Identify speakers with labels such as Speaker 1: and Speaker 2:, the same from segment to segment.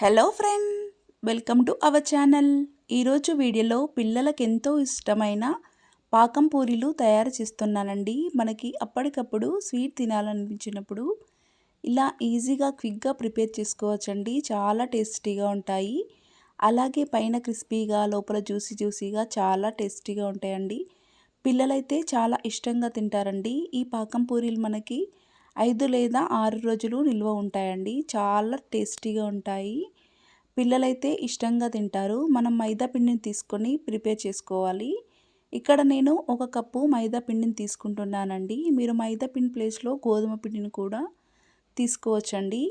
Speaker 1: Hello friend welcome to our channel ఈరోజు వీడియోలో పిల్లలకు ఎంతో ఇష్టమైన పాకం పూరీలు తయారు చేస్తున్నానండి. మనకి అప్పటికప్పుడు స్వీట్ తినాలనిపించినప్పుడు ఇలా ఈజీగా క్విక్గా ప్రిపేర్ చేసుకోవచ్చండి. చాలా టేస్టీగా ఉంటాయి. అలాగే పైన క్రిస్పీగా లోపల జ్యూసీ జ్యూసీగా చాలా టేస్టీగా ఉంటాయండి. పిల్లలైతే చాలా ఇష్టంగా తింటారండి. ఈ పాకం పూరీలు మనకి ఐదు లేదా ఆరు రోజులు నిల్వ ఉంటాయండి. చాలా టేస్టీగా ఉంటాయి. పిల్లలైతే ఇష్టంగా తింటారు. మనం మైదా పిండిని తీసుకొని ప్రిపేర్ చేసుకోవాలి. ఇక్కడ నేను ఒక కప్పు మైదా పిండిని తీసుకుంటున్నానండి. మీరు మైదా పిండి ప్లేస్లో గోధుమ పిండిని కూడా తీసుకోవచ్చండి.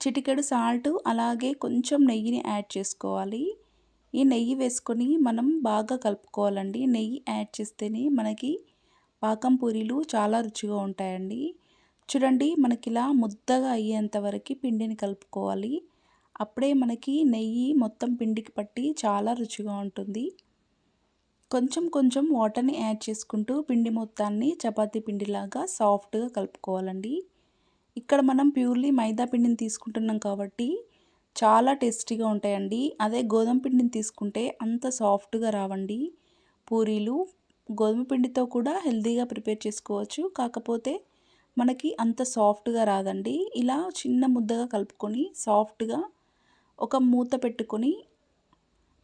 Speaker 1: చిటికెడు సాల్ట్ అలాగే కొంచెం నెయ్యిని యాడ్ చేసుకోవాలి. ఈ నెయ్యి వేసుకొని మనం బాగా కలుపుకోవాలండి. నెయ్యి యాడ్ చేస్తేనే మనకి పాకం పూరీలు చాలా రుచిగా ఉంటాయండి. చూడండి మనకి ఇలా ముద్దగా అయ్యేంత వరకు పిండిని కలుపుకోవాలి. అప్పుడే మనకి నెయ్యి మొత్తం పిండికి పట్టి చాలా రుచిగా ఉంటుంది. కొంచెం కొంచెం వాటర్ని యాడ్ చేసుకుంటూ పిండి మొత్తాన్ని చపాతీ పిండిలాగా సాఫ్ట్గా కలుపుకోవాలండి. ఇక్కడ మనం ప్యూర్లీ మైదా పిండిని తీసుకుంటున్నాం కాబట్టి చాలా టేస్టీగా ఉంటాయండి. అదే గోధుమ పిండిని తీసుకుంటే అంత సాఫ్ట్గా రావండి. పూరీలు గోధుమ పిండితో కూడా హెల్తీగా ప్రిపేర్ చేసుకోవచ్చు. కాకపోతే మనకి అంత సాఫ్ట్గా రాదండి. ఇలా చిన్న ముద్దగా కలుపుకొని సాఫ్ట్గా ఒక మూత పెట్టుకొని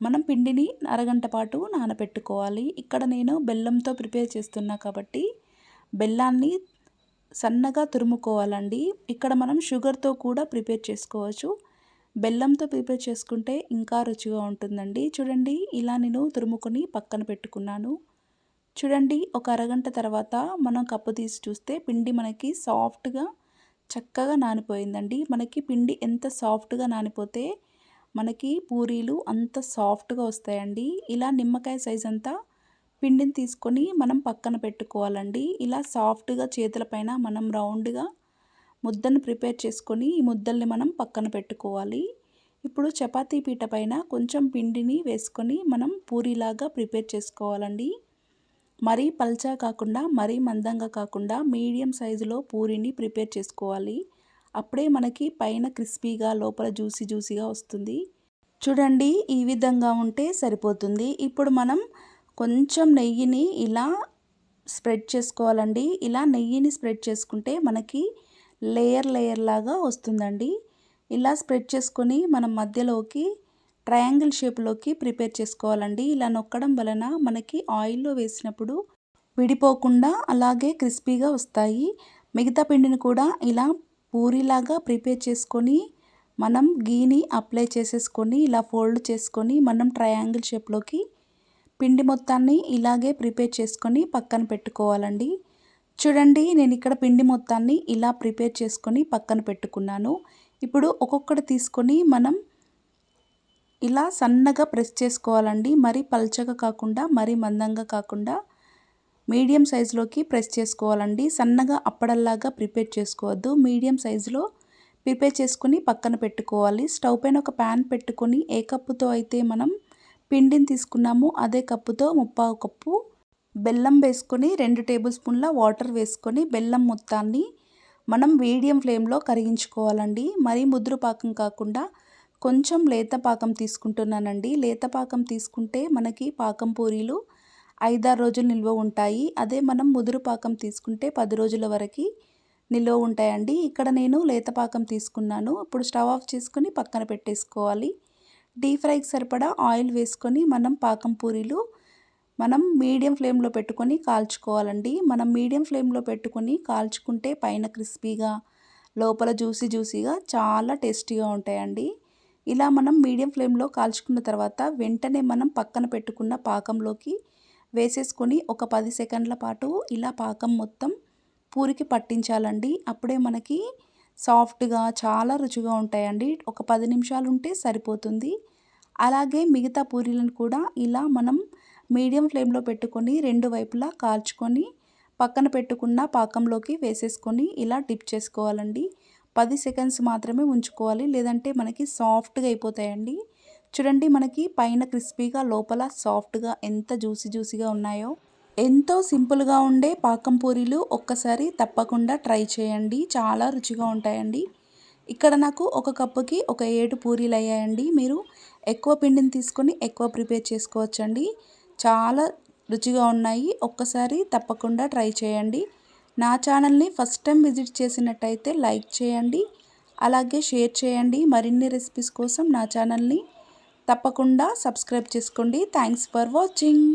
Speaker 1: మనం పిండిని అరగంట పాటు నానబెట్టుకోవాలి. ఇక్కడ నేను బెల్లంతో ప్రిపేర్ చేస్తున్నా కాబట్టి బెల్లాన్ని సన్నగా తురుముకోవాలండి. ఇక్కడ మనం షుగర్తో కూడా ప్రిపేర్ చేసుకోవచ్చు. బెల్లంతో ప్రిపేర్ చేసుకుంటే ఇంకా రుచిగా ఉంటుందండి. చూడండి ఇలా నేను తురుముకొని పక్కన పెట్టుకున్నాను. చూడండి ఒక అరగంట తర్వాత మనం కప్పు తీసి చూస్తే పిండి మనకి సాఫ్ట్గా చక్కగా నానిపోయిందండి. మనకి పిండి ఎంత సాఫ్ట్గా నానిపోతే మనకి పూరీలు అంత సాఫ్ట్గా వస్తాయండి. ఇలా నిమ్మకాయ సైజ్ అంతా పిండిని తీసుకొని మనం పక్కన పెట్టుకోవాలండి. ఇలా సాఫ్ట్గా చేతులపైన మనం రౌండ్గా ముద్దను ప్రిపేర్ చేసుకొని ఈ ముద్దల్ని మనం పక్కన పెట్టుకోవాలి. ఇప్పుడు చపాతీ పీట పైన కొంచెం పిండిని వేసుకొని మనం పూరీలాగా ప్రిపేర్ చేసుకోవాలండి. మరీ పల్చా కాకుండా మరీ మందంగా కాకుండా మీడియం సైజులో పూరిని ప్రిపేర్ చేసుకోవాలి. అప్పుడే మనకి పైన క్రిస్పీగా లోపల జ్యూసీ జ్యూసీగా వస్తుంది. చూడండి ఈ విధంగా ఉంటే సరిపోతుంది. ఇప్పుడు మనం కొంచెం నెయ్యిని ఇలా స్ప్రెడ్ చేసుకోవాలండి. ఇలా నెయ్యిని స్ప్రెడ్ చేసుకుంటే మనకి లేయర్ లేయర్ లాగా వస్తుందండి. ఇలా స్ప్రెడ్ చేసుకొని మనం మధ్యలోకి ట్రయాంగిల్ షేప్లోకి ప్రిపేర్ చేసుకోవాలండి. ఇలా నొక్కడం వలన మనకి ఆయిల్లో వేసినప్పుడు విడిపోకుండా అలాగే క్రిస్పీగా వస్తాయి. మిగతా పిండిని కూడా ఇలా పూరిలాగా ప్రిపేర్ చేసుకొని మనం గీని అప్లై చేసేసుకొని ఇలా ఫోల్డ్ చేసుకొని మనం ట్రయాంగిల్ షేప్లోకి పిండి మొత్తాన్ని ఇలాగే ప్రిపేర్ చేసుకొని పక్కన పెట్టుకోవాలండి. చూడండి నేను ఇక్కడ పిండి మొత్తాన్ని ఇలా ప్రిపేర్ చేసుకొని పక్కన పెట్టుకున్నాను. ఇప్పుడు ఒక్కొక్కటి తీసుకొని మనం ఇలా సన్నగా ప్రెస్ చేసుకోవాలండి. మరీ పల్చగా కాకుండా మరీ మందంగా కాకుండా మీడియం సైజులోకి ప్రెస్ చేసుకోవాలండి. సన్నగా అప్పడల్లాగా ప్రిపేర్ చేసుకోవద్దు. మీడియం సైజులో ప్రిపేర్ చేసుకుని పక్కన పెట్టుకోవాలి. స్టవ్ పైన ఒక ప్యాన్ పెట్టుకొని ఏ కప్పుతో అయితే మనం పిండిని తీసుకున్నామో అదే కప్పుతో ముప్పావు కప్పు బెల్లం వేసుకొని రెండు టేబుల్ స్పూన్ల వాటర్ వేసుకొని బెల్లం మొత్తాన్ని మనం మీడియం ఫ్లేమ్లో కరిగించుకోవాలండి. మరీ ముద్రపాకం కాకుండా కొంచెం లేత పాకం తీసుకుంటున్నానండి. లేత పాకం తీసుకుంటే మనకి పాకం పూరీలు ఐదారు రోజులు నిల్వ ఉంటాయి. అదే మనం ముదురు పాకం తీసుకుంటే పది రోజుల వరకు నిల్వ ఉంటాయండి. ఇక్కడ నేను లేత పాకం తీసుకున్నాను. ఇప్పుడు స్టవ్ ఆఫ్ చేసుకొని పక్కన పెట్టేసుకోవాలి. డీప్ ఫ్రైకి సరిపడా ఆయిల్ వేసుకొని మనం పాకం పూరీలు మనం మీడియం ఫ్లేమ్లో పెట్టుకొని కాల్చుకోవాలండి. మనం మీడియం ఫ్లేమ్లో పెట్టుకొని కాల్చుకుంటే పైన క్రిస్పీగా లోపల జ్యూసీ జ్యూసీగా చాలా టేస్టీగా ఉంటాయండి. ఇలా మనం మీడియం ఫ్లేమ్లో కాల్చుకున్న తర్వాత వెంటనే మనం పక్కన పెట్టుకున్న పాకంలోకి వేసేసుకొని ఒక పది సెకండ్ల పాటు ఇలా పాకం మొత్తం పూరికి పట్టించాలండి. అప్పుడే మనకి సాఫ్ట్గా చాలా రుచిగా ఉంటాయండి. ఒక పది నిమిషాలు ఉంటే సరిపోతుంది. అలాగే మిగతా పూరీలను కూడా ఇలా మనం మీడియం ఫ్లేమ్లో పెట్టుకొని రెండు వైపులా కాల్చుకొని పక్కన పెట్టుకున్న పాకంలోకి వేసేసుకొని ఇలా డిప్ చేసుకోవాలండి. పది సెకండ్స్ మాత్రమే ఉంచుకోవాలి. లేదంటే మనకి సాఫ్ట్గా అయిపోతాయండి. చూడండి మనకి పైన క్రిస్పీగా లోపల సాఫ్ట్గా ఎంత జ్యూసీ జ్యూసీగా ఉన్నాయో. ఎంతో సింపుల్గా ఉండే పాకం పూరీలు ఒక్కసారి తప్పకుండా ట్రై చేయండి. చాలా రుచిగా ఉంటాయండి. ఇక్కడ నాకు ఒక కప్పుకి ఒక ఏడు పూరీలు అయ్యాయండి. మీరు ఎక్కువ పిండిని తీసుకొని ఎక్కువ ప్రిపేర్ చేసుకోవచ్చండి. చాలా రుచిగా ఉన్నాయి. ఒక్కసారి తప్పకుండా ట్రై చేయండి. నా ఛానల్ని ఫస్ట్ టైం విజిట్ చేసినట్టయితే లైక్ చేయండి అలాగే షేర్ చేయండి. మరిన్ని రెసిపీస్ కోసం నా ఛానల్ని తప్పకుండా సబ్స్క్రైబ్ చేసుకోండి. Thanks for watching.